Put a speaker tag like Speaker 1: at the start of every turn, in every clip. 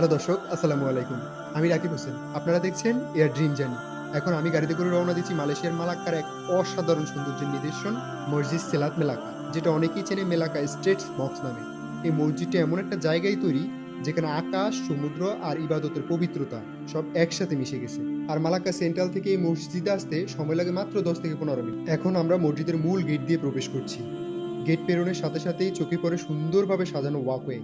Speaker 1: Hello দর্শক, আসসালামু আলাইকুম। আমি রাকিব হোসেন। আপনারা দেখছেন এয়ার ড্রিম জার্নি। এখন আমি গাড়িতে করে রওনা দিচ্ছি মালয়েশিয়ার মালাক্কার এক অসাধারণ সৌন্দর্যের নিদর্শন, মসজিদ সেলাত মেলাকা, যেটা অনেকেই চেনে মেলাকা স্টেটস বক্স নামে। এই মসজিদটা এমন একটা জায়গায় তৈরি, যেখানে আকাশ, সমুদ্র আর ইবাদতের পবিত্রতা সব একসাথে মিশে গেছে। আর মালাক্কা সেন্ট্রাল থেকে এই মসজিদে আসতে সময় লাগে মাত্র দশ থেকে পনেরো মিনিট। এখন আমরা মসজিদের মূল গেট দিয়ে প্রবেশ করছি। গেট পেরোনের সাথে সাথেই চোখে পড়ে সুন্দরভাবে সাজানো ওয়াকওয়ে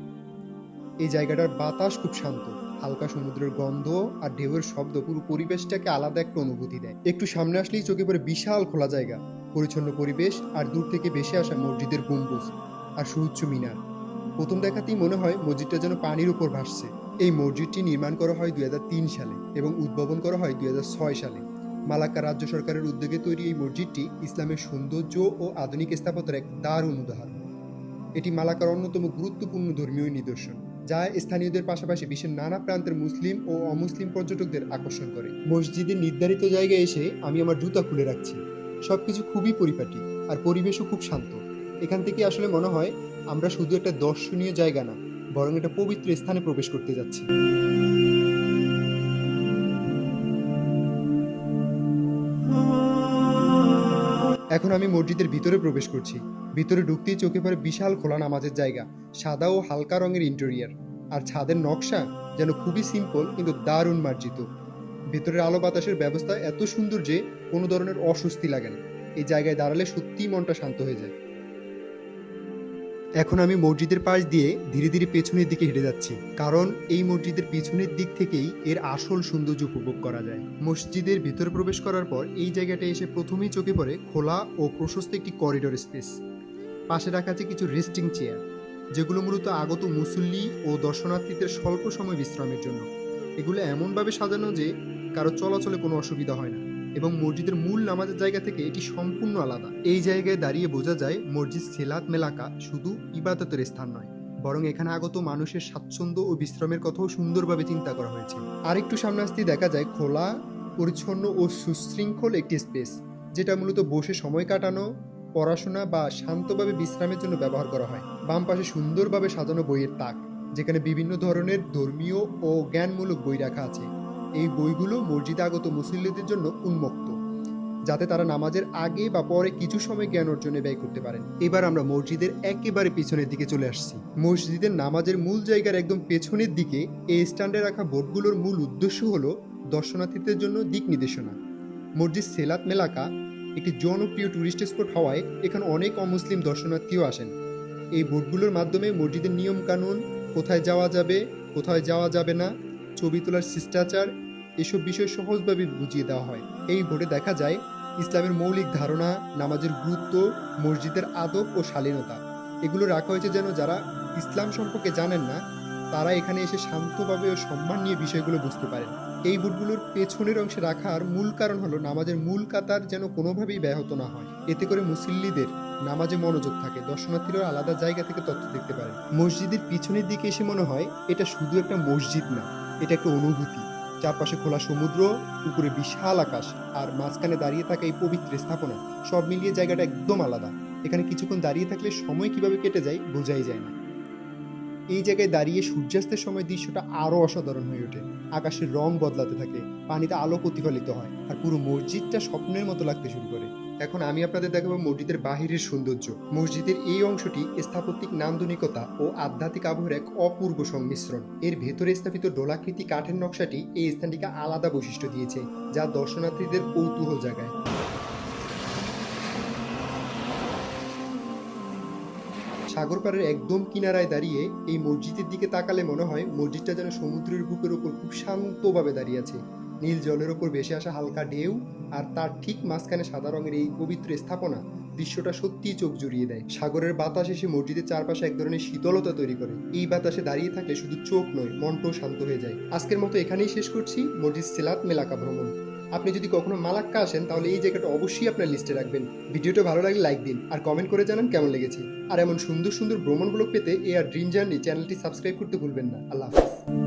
Speaker 1: এই জায়গাটার বাতাস খুব শান্ত। হালকা সমুদ্রের গন্ধ আর ঢেউয়ের শব্দ পুরো পরিবেশটাকে আলাদা একটা অনুভূতি দেয়। একটু সামনে আসলেই চোখে পড়ে বিশাল খোলা জায়গা, পরিচ্ছন্ন পরিবেশ আর দূর থেকে ভেসে আসা মসজিদের গম্বুজ আর সুউচ্চ মিনার। প্রথম দেখাতেই মনে হয় মসজিদটা যেন পানির উপর ভাসছে। এই মসজিদটি নির্মাণ করা হয় দুই হাজার তিন সালে এবং উদ্ভাবন করা হয় দুই হাজার ছয় সালে। মালাক্কা রাজ্য সরকারের উদ্যোগে তৈরি এই মসজিদটি ইসলামের সৌন্দর্য ও আধুনিক স্থাপত্যের এক দারুণ উদাহরণ। এটি মালাকার অন্যতম গুরুত্বপূর্ণ ধর্মীয় নিদর্শন। যা স্থানীয়দের পাশাপাশি বিশ্বের নানা প্রান্তের মুসলিম ও অমুসলিম পর্যটকদের আকর্ষণ করে। মসজিদের নির্ধারিত জায়গায় এসে আমি আমার জুতা খুলে রাখছি। সবকিছু খুবই পরিপাটি আর পরিবেশও খুব শান্ত। এখান থেকে আসলে মনে হয় আমরা শুধু একটা দর্শনীয় জায়গা না, বরং একটা পবিত্র স্থানে প্রবেশ করতে যাচ্ছি। এখন আমি মসজিদের ভিতরে প্রবেশ করছি। ভিতরে ঢুকতেই চোখে পড়ে বিশাল খোলা নামাজের জায়গা, সাদা ও হালকা রঙের ইন্টেরিয়ার আর ছাদের নকশা যেন খুবই সিম্পল কিন্তু দারুণ মার্জিত। ভেতরের আলো বাতাসের ব্যবস্থা এত সুন্দর যে কোনো ধরনের অস্বস্তি লাগে না। এই জায়গায় দাঁড়ালে সত্যিই মনটা শান্ত হয়ে যায়। এখন আমি মসজিদের পাশ দিয়ে ধীরে ধীরে পেছনের দিকে হেঁটে যাচ্ছি, কারণ এই মসজিদের পিছনের দিক থেকেই এর আসল সৌন্দর্য উপভোগ করা যায়। মসজিদের ভিতরে প্রবেশ করার পর এই জায়গাটা এসে প্রথমেই চোখে পড়ে খোলা ও প্রশস্ত একটি করিডোর স্পেস পাশে রাখা আছে কিছু রেস্টিং চেয়ার যেগুলো মূলত আগত মুসল্লি ও দর্শনার্থীদের স্বল্প সময় বিশ্রামের জন্য। এগুলো এমনভাবে সাজানো যে কারও চলাচলে কোনো অসুবিধা হয় না এবং মসজিদের মূল নামাজের জায়গা থেকে এটি সম্পূর্ণ আলাদা। এই জায়গায় দাঁড়িয়ে বোঝা যায় মসজিদ সেলাত মেলাকা শুধু ইবাদতের স্থান নয়, বরং এখানে আগত মানুষের স্বাচ্ছন্দ্য ও বিশ্রামের কথাও সুন্দরভাবে চিন্তা করা হয়েছে। আরেকটু সামনে আসতে দেখা যায় খোলা, পরিচ্ছন্ন ও সুশৃঙ্খল একটি স্পেস যেটা মূলত বসে সময় কাটানো পড়াশোনা বা শান্তভাবে বিশ্রামের জন্য ব্যবহার করা হয়। বাম পাশে সুন্দরভাবে সাজানো বইয়ের তাক, যেখানে বিভিন্ন ধরনের ধর্মীয় ও জ্ঞানমূলক বই রাখা আছে। এই বইগুলো মসজিদে আগত মুসল্লিদের জন্য উন্মুক্ত, যাতে তারা নামাজের আগে বা পরে কিছু সময় জ্ঞান অর্জনে ব্যয় করতে পারেন। এবার আমরা মসজিদের একেবারে পিছনের দিকে চলে আসছি। মসজিদের নামাজের মূল জায়গার একদম পেছনের দিকে এই স্ট্যান্ডে রাখা বোর্ডগুলোর মূল উদ্দেশ্য হলো দর্শনার্থীদের জন্য দিক নির্দেশনা। মসজিদ সেলাত মেলাকা একটি জনপ্রিয় ট্যুরিস্ট স্পট হওয়ায় এখানে অনেক অমুসলিম দর্শনার্থীও আসেন। এই বোর্ডগুলোর মাধ্যমে মসজিদের নিয়ম কানুন কোথায় যাওয়া যাবে, কোথায় যাওয়া যাবে না, ছবি তোলার শিষ্টাচার, এসব বিষয় সহজভাবে বুঝিয়ে দেওয়া হয়। এই বোর্ডে দেখা যায় ইসলামের মৌলিক ধারণা, নামাজের গুরুত্ব, মসজিদের আদব ও শালীনতা। এগুলো রাখা হয়েছে যেন যারা ইসলাম সম্পর্কে জানেন না তারা এখানে এসে শান্তভাবে ও সম্মান নিয়ে বিষয়গুলো বুঝতে পারেন। এই বুটগুলোর পেছনের অংশে রাখার মূল কারণ হলো নামাজের মূল কাতার যেন কোনোভাবেই ব্যাহত না হয়। এতে করে মুসল্লিদের নামাজে মনোযোগ থাকে। দর্শনার্থীরা আলাদা জায়গা থেকে তথ্য দেখতে পারে। মসজিদের পিছনের দিকে এসে মনে হয় এটা শুধু একটা মসজিদ না, এটা একটা অনুভূতি। চারপাশে খোলা সমুদ্র, উপরে বিশাল আকাশ আর মাঝখানে দাঁড়িয়ে থাকা এই পবিত্র স্থাপনা, সব মিলিয়ে জায়গাটা একদম আলাদা। এখানে কিছুক্ষণ দাঁড়িয়ে থাকলে সময় কীভাবে কেটে যায় বোঝাই যায় না। এই জায়গায় দাঁড়িয়ে সূর্যাস্তের সময় দৃশ্যটা আরও অসাধারণ হয়ে ওঠে। আকাশের রং বদলাতে থাকে, পানিতে আলো প্রতিফলিত হয়, আর পুরো মসজিদটা স্বপ্নের মতো লাগতে শুরু করে। এখন আমি আপনাদের দেখাবো মসজিদের বাহিরের সৌন্দর্য। মসজিদের এই অংশটি স্থাপত্যিক নান্দনিকতা ও আধ্যাত্মিক আবহের এক অপূর্ব সংমিশ্রণ। এর ভেতরে স্থাপিত ডোলাকৃতি কাঠের নকশাটি এই স্থানটিকে আলাদা বৈশিষ্ট্য দিয়েছে, যা দর্শনার্থীদের কৌতূহল জাগায়। সাগর পাড়ের একদম কিনারায় দাঁড়িয়ে এই মসজিদের দিকে তাকালে মনে হয় মসজিদটা যেন সমুদ্রের বুকের ওপর খুব শান্তভাবে দাঁড়িয়ে আছে। নীল জলের ওপর ভেসে আসা হালকা ঢেউ আর তার ঠিক মাঝখানে সাদা রঙের এই পবিত্র স্থাপনা দৃশ্যটা সত্যিই চোখ জুড়িয়ে দেয়। সাগরের বাতাস এসে মসজিদের চারপাশে এক ধরনের শীতলতা তৈরি করে। এই বাতাসে দাঁড়িয়ে থাকলে শুধু চোখ নয়, মনটাও শান্ত হয়ে যায়। আজকের মতো এখানেই শেষ করছি। মসজিদ সেলাত মেলাকা ভ্রমণ। আপনি যদি কখনো মালাক্কা আসেন, তাহলে এই জায়গাটা অবশ্যই আপনার লিস্টে রাখবেন। ভিডিওটা ভালো লাগলে লাইক দিন, আর কমেন্ট করে জানান কেমন লেগেছে। আর এমন সুন্দর সুন্দর ভ্রমণ ভ্রমণগুলো পেতে এ আর ড্রিম জার্নি চ্যানেলটি সাবস্ক্রাইব করতে ভুলবেন না। আল্লাহ হাফিজ।